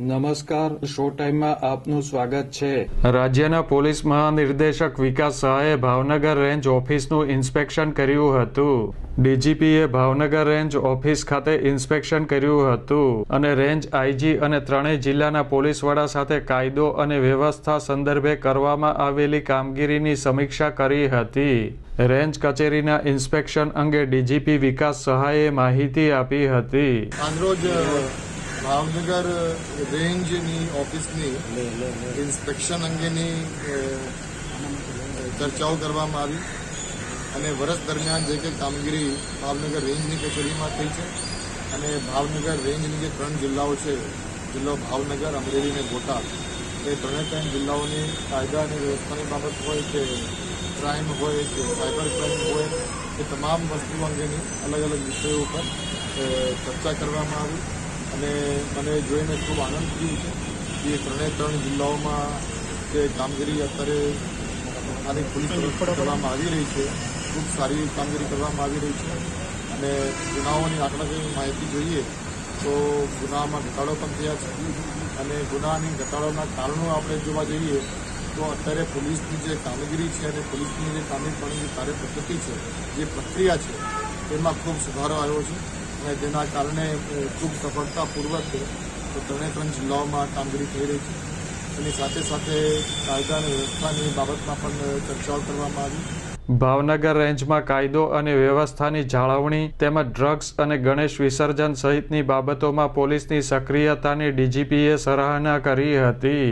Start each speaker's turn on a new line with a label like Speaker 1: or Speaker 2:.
Speaker 1: નમસ્કાર શો ટાઈમમાં આપનું સ્વાગત છે.
Speaker 2: રાજ્યના પોલીસ મહાનિર્દેશક વિકાસ શાહે ભાવનગર રેન્જ ઓફિસનું ઇન્સ્પેક્શન કર્યું હતું. ડીજીપીએ ભાવનગર રેન્જ ઓફિસ ખાતે ઇન્સ્પેક્શન કર્યું હતું અને રેન્જ આઈજી અને ત્રણેય જિલ્લાના પોલીસ વડા સાથે કાયદો અને વ્યવસ્થા સંદર્ભે કરવામાં આવેલી કામગીરીની સમીક્ષા કરી હતી. રેન્જ કચેરીના ઇન્સ્પેક્શન અંગે ડીજીપી વિકાસ સહાયે માહિતી આપી હતી.
Speaker 3: ભાવનગર રેન્જની ઓફિસની ઇન્સ્પેક્શન અંગેની ચર્ચાઓ કરવામાં આવી અને વર્ષ દરમિયાન જે કે કામગીરી ભાવનગર રેન્જની કચેરીમાં થઈ છે અને ભાવનગર રેન્જની જે ત્રણ જિલ્લાઓ છે જિલ્લો ભાવનગર અમરેલી અને બોટાદ એ ત્રણે ત્રણ જિલ્લાઓની કાયદા અને વ્યવસ્થાની બાબત હોય કે ક્રાઇમ હોય કે સાયબર ક્રાઇમ હોય એ તમામ વસ્તુઓ અંગેની અલગ અલગ વિષયો ઉપર ચર્ચા કરવામાં આવી. અને મને જોઈને ખૂબ આનંદ થયો છે કે ત્રણેય ત્રણે જિલ્લાઓમાં જે કામગીરી અત્યારે સ્થાનિક પોલીસ કરવામાં આવી રહી છે, ખૂબ સારી કામગીરી કરવામાં આવી રહી છે. અને ગુનાઓની આંકડાકીય માહિતી જોઈએ તો ગુનામાં ઘટાડો પણ થયા છે. અને ગુનાની ઘટાડોના કારણો આપણે જોવા જઈએ તો અત્યારે પોલીસની જે કામગીરી છે અને પોલીસની જે કામગીરી જે કાર્યપદ્ધતિ છે, જે પ્રક્રિયા છે તેમાં ખૂબ સુધારો આવ્યો છે. અને તેના કારણે ખૂબ સફળતાપૂર્વક ત્રણે ત્રણ જિલ્લાઓમાં કામગીરી થઈ રહી છે. એની સાથે સાથે કાયદા અને વ્યવસ્થાની બાબતમાં પણ ચર્ચાઓ કરવામાં આવી.
Speaker 2: ભાવનગર રેન્જમાં કાયદો અને વ્યવસ્થાની જાળવણી તેમજ ડ્રગ્સ અને ગણેશ વિસર્જન સહિતની બાબતોમાં પોલીસની સક્રિયતાની ડીજીપીએ સરાહના કરી હતી.